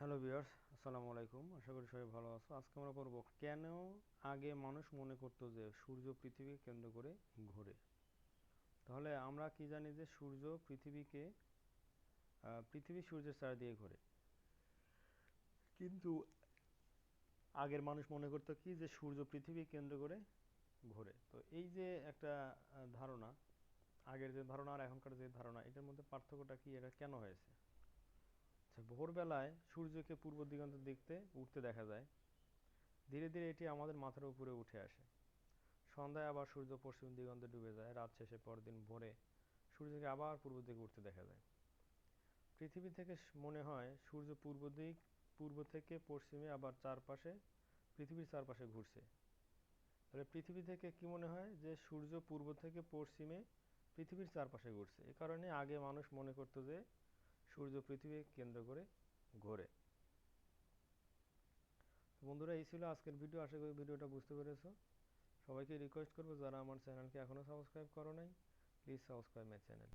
Hello viewers, আসসালামু আলাইকুম। আশা করি সবাই ভালো আছো। আজকে আমরা পড়ব, কেন আগে মানুষ মনে করতো যে সূর্য পৃথিবীকে কেন্দ্র করে ঘোরে? তাহলে আমরা কি জানি যে সূর্য পৃথিবীকে পৃথিবী সূর্যের চারিদিকে ঘোরে? কিন্তু আগের মানুষ মনে করতো কি যে সূর্য পৃথিবী কেন্দ্র করে ঘোরে? তো এই যে একটা ধারণা, আগের যে ধারণা আর এখনকার যে ধারণা, এটার মধ্যে পার্থক্যটা কি? এটা কেন হয়েছে? আচ্ছা ভোরবেলায় সূর্যকে পূর্ব দিগন্ত দেখতে উঠতে দেখা যায়। ধীরে ধীরে এটি আমাদের মাথার উপরে উঠে আসে। সন্ধ্যায় আবার সূর্য পশ্চিম দিগন্তে ডুবে যায়। রাত শেষে পরদিন ভোরে সূর্যকে আবার পূর্ব দিকে উঠতে দেখা যায়। পৃথিবী থেকে মনে হয় সূর্য পূর্ব দিক, পূর্ব থেকে পশ্চিমে আবার চারপাশে, পৃথিবীর চারপাশে ঘুরছে। তাহলে পৃথিবী থেকে কি মনে হয় যে সূর্য পূর্ব থেকে পশ্চিমে পৃথিবীর চারপাশে ঘুরছে? এ কারণে আগে মানুষ মনে করতো যে সূর্য পৃথিবী কেন্দ্র করে ঘোরে। বন্ধুরা, এই ছিল আজকের ভিডিও আশা করি ভিডিওটা বুঝতে পেরেছ। সবাইকে রিকোয়েস্ট করব, যারা আমার চ্যানেলকে এখনও সাবস্ক্রাইব করো নাই প্লিজ সাবস্ক্রাইব মাই চ্যানেল